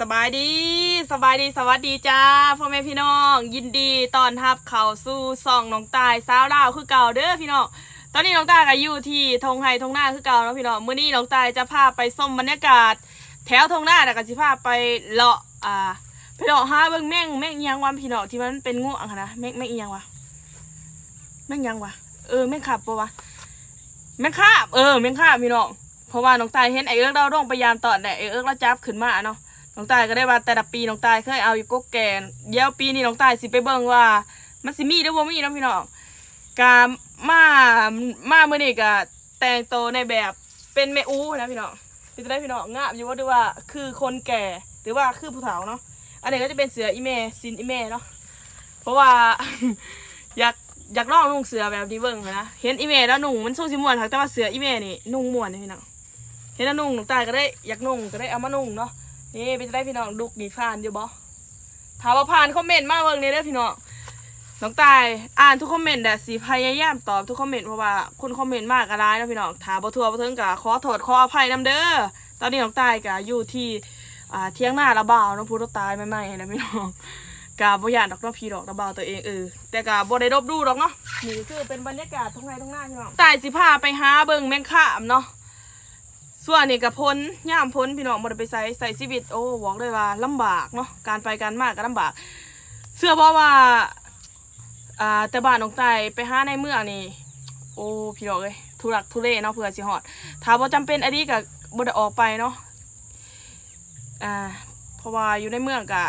สบายดี สบายดี สวัสดีจ้าพ่อแม่พี่น้อง ยินดีตอนรับเข้าสู่ซ่องน้องตายสาวดาวคือเก่าเด้อพี่น้องตอนนี้น้องตายก็อยู่ที่ทงไฮทงหน้าคือเก่าแล้วพี่น้องมื้อนี้น้องตายจะพาไปส้มบรรยากาศ แถวทงหน้าแล้วก็สิพาไปเลาะอ่าไปเลาะหาเบิ่งแม่งแม่งยังวะพี่น้องที่มันเป็นงูอะนะแม่งแม่งยังวะแม่งยังวะเออแม่งขับปะวะแม่งคาบเออแม่งคาบพี่น้องเพราะว่าน้องตายเห็นไอ้เอิร์กเราต้องพยายามตอดแหละไอ้เอิร์กเราจับขึ้นมาเนาะ น้องตายก็ได้ว่าแต่ละปีน้องตายเคยเอาอยู่กกแกนเดี๋ยวปีนี้น้องตายสิไปเบิ่งว่า มันสิมีหรือบ่มีเนาะพี่น้องกามามามื้อนี้ก็แต่งโตในแบบเป็นแม่อู้นะพี่น้องเป็นจะได้พี่น้องงามอยู่ว่าดูว่าคือคนแก่หรือว่าคือผู้เฒ่าเนาะอันนี้ก็จะเป็นเสืออีเมซินอีเมเนาะเพราะว่า อยากอยากลองนุ่งเสือแบบนี้เบิ่งนนะเห็นอีเมแล้วนุ่งมันสู้สิม่วนค่ะแต่ว่าเสืออีเมนี่นุ่งม่วนนะพี่น้องเห็นแล้วนุ่งน้องตายก็ได้อยากนุ่งก็ได้เอามานุ่งเนาะ นี่ไปจะได้พี่น้องดุกดีผ่านอยู่บ่ถามว่าผ่านคอมเมนต์มาเบิ่งนี่เด้อพี่น้องน้องตายอ่านทุกคอมเมนต์แต่สิพยายามตอบทุกคอมเมนต์เพราะว่าคนคอมเมนต์มากอะไรนะพี่น้องถามบ่ทัวบ่ถึงกะขอโทษขออภัยนํเด้อตอนนี้น้องตายกะอยู่ที่อ่าเที่ยงหน้าระบ่าวน้องพูดตายใหม่ๆนะพี่น้องกะบ่ย่านดอกเน้องพี่ดอกระบ่าวตัวเองเออแต่กะบ่ได้รบดูดอกเนาะนี่คือเป็นบรรยากาศทุ่งไร่ทุ่งนาพี่น้องตายสิพาไปหาเบิ่งแมงค่ามเนาะ ส่วนนี่กับพ้นย่ามพ้นพี่น้องบ่ได้ไปใส่ใส่ชีวิตโอ้บอกเลยว่าลำบากเนาะการไปการมากก็ลำบากเชื่อเพราะว่าอ่าแต่บ้านน้องไตไปหาในเมืองนี่โอ้พี่น้องเอ้ยทุรักทุเลเนาะเพื่อสิฮอดถ้าบ่จำเป็นอันนี้ก็บ่ได้ออกไปเนาะอ่าเพราะว่าอยู่ในเมืองก็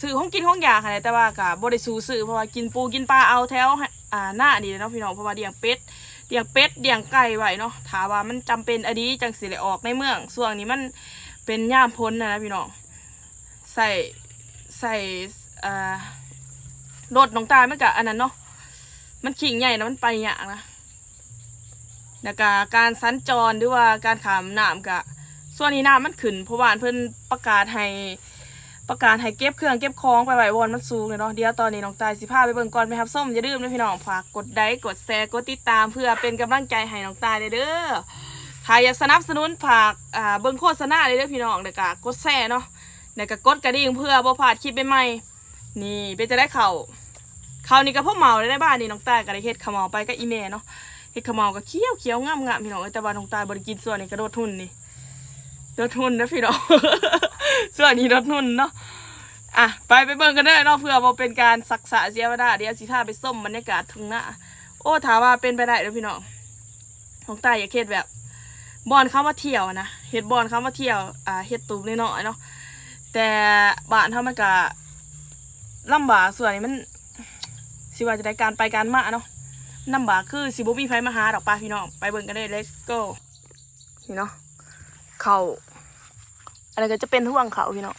ซื้อของกินของอยาค่ะแต่ว่าก็บ่ได้สู้ซื้อเพราะว่ากินปูกินปลาเอาแถวอ่าหน้านี่เนาะพี่น้องเพราะว่าเลี้ยงเป็ด เลี้ยงเป็ดเลี้ยงไก่ไว้เนาะถามว่ามันจำเป็นอดีจังสิได้ออกในเมืองส่วนนี้มันเป็นย่ามพ้นนะนะพี่น้องใส่ใส่อ่ารถน้องตายมันกะอันนั้นเนาะมันขิงใหญ่นะมันไปยากนะแล้วก็การสัญจรหรือว่าการขามน้ำกะส่วนนี้น้ำมันขึ้นเพราะว่าเพิ่นประกาศให้ ประกาศให้เก็บเครื่องเก็บของไปไหว้บนมันสูงเลยเนาะเดี๋ยวตอนนี้น้องตายสิพาไปเบิ่งก่อนไปครับส้มอย่าลืมนะพี่น้องฝากกดไลค์กดแชร์กดติดตามเพื่อเป็นกำลังใจให้น้องตายเด้อถ้าอยากสนับสนุนฝากอ่าเบิ่งโฆษณาเลยเด้อพี่น้องเดี๋ยวก็กดแชร์เนาะเดี๋ยวก็กดกระดิ่งเพื่อบ่พลาดคลิปใหม่ๆนี่เป็นจะได้เข่าเขานี่ก็พวกเมาเลยได้บ้านนี่น้องตายก็ได้เฮ็ดขาวเหมาไปก็อีเมเนาะเฮ็ดขาวเหมาก็เคี้ยวเคี้ยวงามงามพี่น้องเอ้ยแต่ว่าน้องตายบ่ได้กินส่วนนี้ก็โดดทุนนี่รถหุ่นนะพี่น้องส่วนนี้รถหุ่นเนาะ อะไปไปเบิ่งกันได้เนาะเพื่อมาเป็นการศักษาเสียเวลาเดี๋ยวสิพาไปส้มบรรยากาศทุ่งหน้าโอ้ถามว่าเป็นไปได้เด้อพี่น้องของใต้อย่าเฮ็ดแบบบอนเขามาเที่ยวนะเฮ็ดบอนเขามาเที่ยวอ่าเฮ็ดตูบน้อยๆเนาะแต่บ้านเขามันก็ลำบากส่วนนี้มันสิว่าจะได้การไปการมาเนาะลำบากคือสิบ่มีไฟมาหาดอกปลาพี่น้องไปเบิ่งกันได้ let's go นี่เนาะเขาอะไรก็จะเป็นห่วงเขาพี่น้อง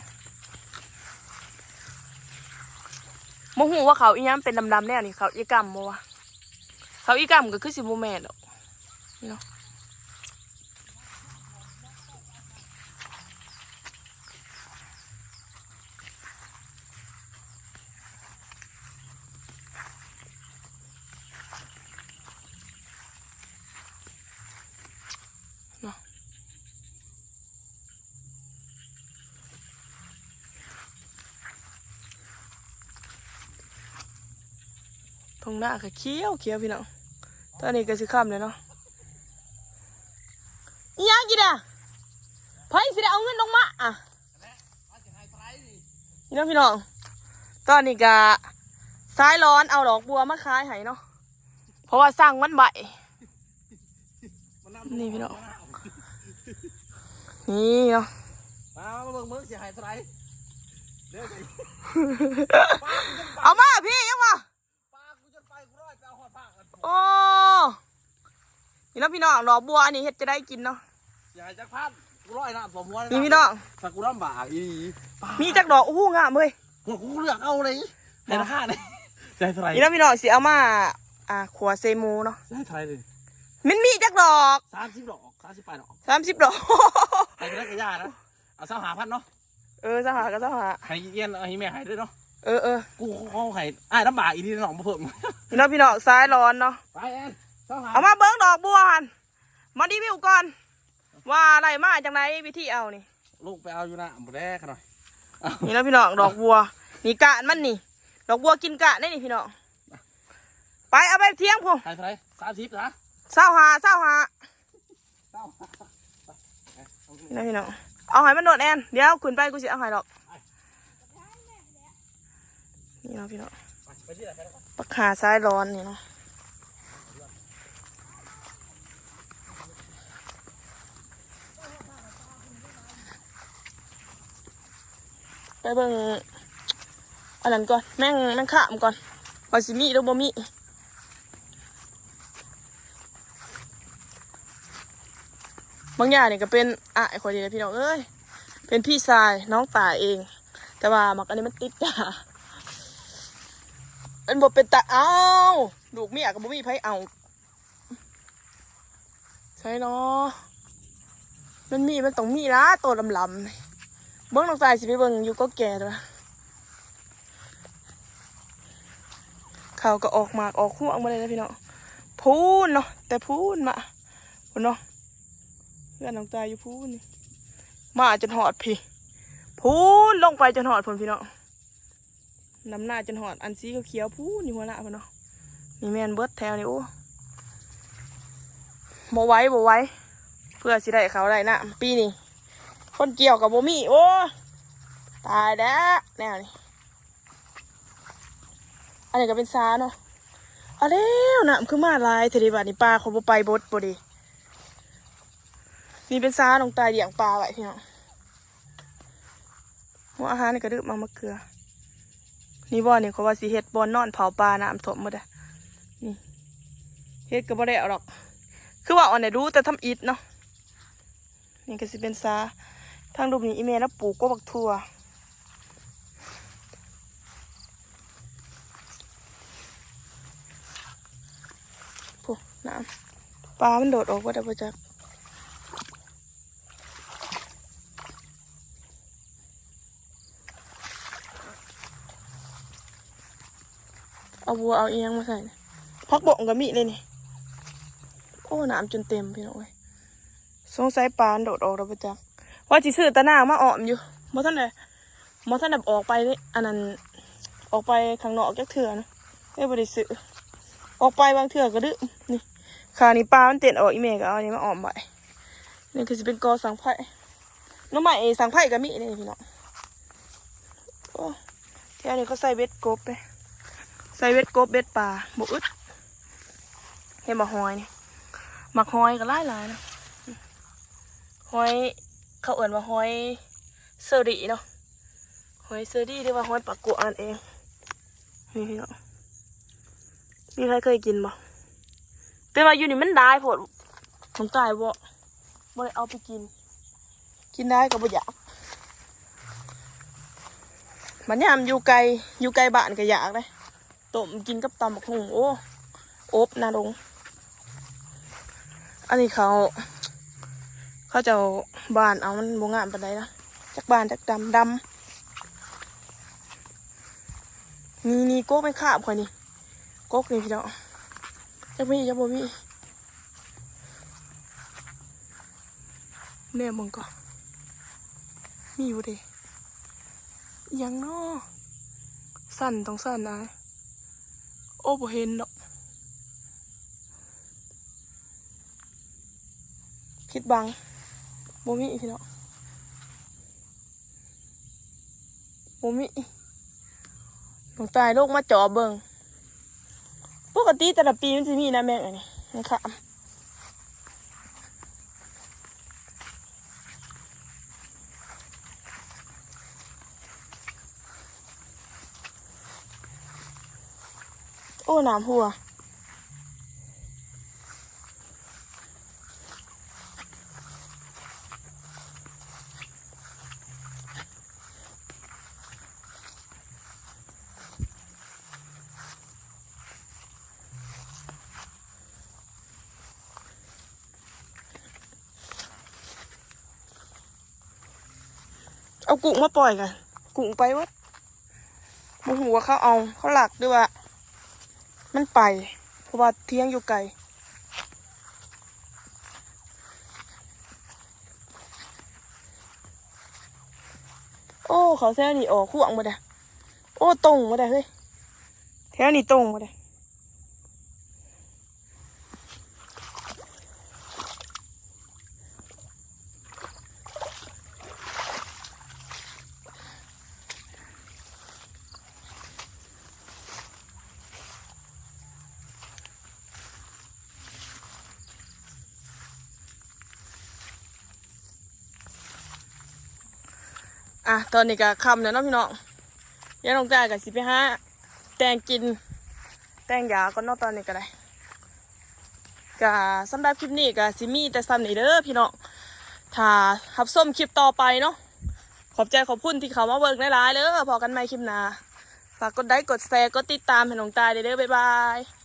โมหูว่าเขาอีหยังเป็นดำๆแน่นี่เขาอีกรรมวะเขาอีกรรมก็คือสิโมแมนดอกเนาะ งหน้าก็เคี้ยวเคี้ยวพี่น้องตอนนี้ก็สิค่ำเลยเนาะอีหยังกินอะไผสิได้เอาเงินลงมาอะนี่เนาะพี่น้อง ตอนนี้ก็สายร้อนเอาดอกบัวมาขายให้เนาะ เพราะว่าสร้างมันใบนี่พี่น้อง นี่เนาะมามาเบิ่งมึงเสียหายเท่าไหรเดี๋ยวสิเอามาพี่ยังมาปลา โอ้นี่เนาะพี่น้องดอกบัวอันนี้เฮ็ดจะได้กินเนาะเสียหายจากพันกูร้อยนะผมว่านี่พี่น้องถ้ากูลำบากอีปลามีจักดอกอู้งามเว้ยกูกูเลือกเอาเลยให้ราคาเลยได้เท่าไหรนี่เนาะพี่น้องสิเอามาอ่าขัวเซมูเนาะได้เท่าไหรเลยมันมีจักดอกสามสิบดอกสามสิบแปดดอกสามสิบดอกไปได้กระยานะเอาสามหาพันเนาะเออสหาก็สหาให้เย็นเอาให้แม่ให้ด้วยเนาะ เออเออกูเขาให้อ้ายลำบากอีนี่น้องมาเพิ่มนี่เนาะพี่น้องซ้ายร้อนเนาะไปแอนสามหาเอามาเบิ้งดอกบัวหันมารีวิวก่อน ว่าอะไรมาจากไหนวิธีเอานี่ลูกไปเอาอยู่นะหมดแรกหน่อยนี่แล้วพี่น้องดอกบัวนี่กะมันนี่ ดอกบัวกินกะได้นี่พี่น้องไปเอาไปเที่ยงพงใครเท่าไหรสามสิบนะเศร้าหาเศร้าหาเต้านี่นะพี่น้องเอาใหอยมันโดดแอนเดี๋ยวขึ้นไปกูสิเอาใหอยดอก นี่เนาะพี่น้องไปที่ไหนไปแล้วปักขาซ้ายร้อนนี่เนาะไปเบิ่งอันนั้นก่อนแม่งแม่งขามก่อนว่าสิมีหรือบ่มีบางอย่างเนี่ยก็เป็นอะไอ้คนเดียวพี่น้องเอ้ยเป็นพี่ชายน้องตาเอง แต่ว่ามักอันนี้มันติดตา มันบ่เป็นตาเอาลูกเมียกับบ่มีไผเอาใช่เนาะมันมีมันต้องมีละตัวลำๆนี่เบิ่งน้องตายสิไปเบิ่งอยู่ก็แก่ตัวเขาก็ออกมากออกห่วงมาเลยนะพี่เน้องพูนเนาะแต่พูนมาพูนเนาะเพื่อนน้องตายอยู่พูนมาจนหอดพี่พูนลงไปจนหอดพุ่นพี่เน้อง น้ำหน้าจนหอดอันสีเขียวๆพูนี่หัวละพะเนาะมีแมนเบิดแถวนี่โอ้บ่ไว้บ่ไว้ เพื่อสิได้เขาได้นะปีนี้คนเกี่ยวกับโบมี่โอ้ตายแล้วแนวนี้อันนี้ก็เป็นซาเนาะเอาแล้วน้ำคือมาลายเทดีบาดนี่ปลาเขาบไปบดบ่ดีนี่เป็นซาลงตายเลี้ยงปลาไว้พี่น้องหัวอาหารนี่ก็ดื้อมามะเกลือ นี่บ่อนี่เขาว่าสิเฮ็ดบ่อนนอนเผาปลาน้ำถมหมดอะนี่เฮ็ดก็บ่ได้อาหรอก คือว่าอันไหนรู้แต่ทำอิฐเนาะนี่ก็สิเป็นซาทางรูปนี้อีเมลแล้วปลูกก็บักทั่วน้ำปลามันโดดออกว่าได้บ่จัก เอาบัวเอาเอียงมาใส่นี่พักบงกับมีเลยนี่ โอ้น้ำจนเต็มพี่น้องเอ้ยสงสัยปลามันโดดออกแล้วบ่จักว่าสิซื้อตะหน้ามาอ้อมอยู่บ่ทันได้บ่ทันได้ออกไปนี่อันนั้นออกไปข้างนอกจักเถื่อนะเอ้ยบ่ได้ซื้อออกไปบางเถื่อก็ดื้อนี่ขานี่ปลามันเต้นออกอีเมก็เอาอันนี้มาอ้อมไว้นี่คือสิเป็นกอสังไผ่น้องใหม่สังไผ่ก็มีนี่พี่น้องโอ้แค่นี้เขาใส่เบ็ดกบไปใส่เบ็ดกบเบ็ดปลาบ่อึดเห็นบ่หอยนี่หมักหอยก็หลายหลายนะหอยเขาเอื่นว่าหอยเซอรี่เนาะหอยเซอรี่หรือว่าหอยปากกัวนั่นเองนี่พี่เนาะมีใครเคยกินบ่แต่ว่าอยู่นี่มันได้ผดผมตายบ่บ่ได้เอาไปกิน กินได้ก็บ่อยากมันยามอยู่ไกลอยู่ไกลบ้านก็อยากเลย ต้มกินกับตำบักหุ่งโอ้อบนาดงอันนี้เขา เขาจะบานเอามันบงามปานใดนะจากบานจากดำดำนี่นี่โก๊กไม่ขาบข่อยนี่โก๊กนี่พี่น้องจักมีจักบ่มีเนี่ยมึงก็มีอยู่ดิยังเนาะสั่นต้องสั่นนะ โอ้บ่เห็นดอกคิดบังบ่มีพี่เนาะบ่มีหลวงตายโลกมาจอเบิงปกติแต่ละปีมันจะมีนะแม่งอันนี้นะครับ อ้น้ำหัวเอากุ้งมาปล่อยกันกุ้งไปวัดมโหว่าเขาเอาเขาหลักด้วยว่า มันไป เพราะว่าเที่ยงอยู่ไกลโอ้เขาแถวนี้ออกขวางมาได้โอ้ตรงมาได้เฮ้ยแถวนี้ตรงมาได้ อะตอนนี้ก็คำแล้วเนาะพี่น้องยายน้องจ้ากับสิไปหาแตงกิน แตงยาก็นอกตอนนี้ก็ได้กะสำหรับคลิปนี้ก็สิมีแต่ซ้ำนี่เด้อพี่น้องถ้าหับส้มคลิปต่อไปเนาะขอบใจขอบคุณที่เขามาเบิกหลายๆเด้อพอกันใหม่คลิปหน้าฝากกดไลค์กดแชร์กดติดตามให้น้องตายเด้อบ๊ายบาย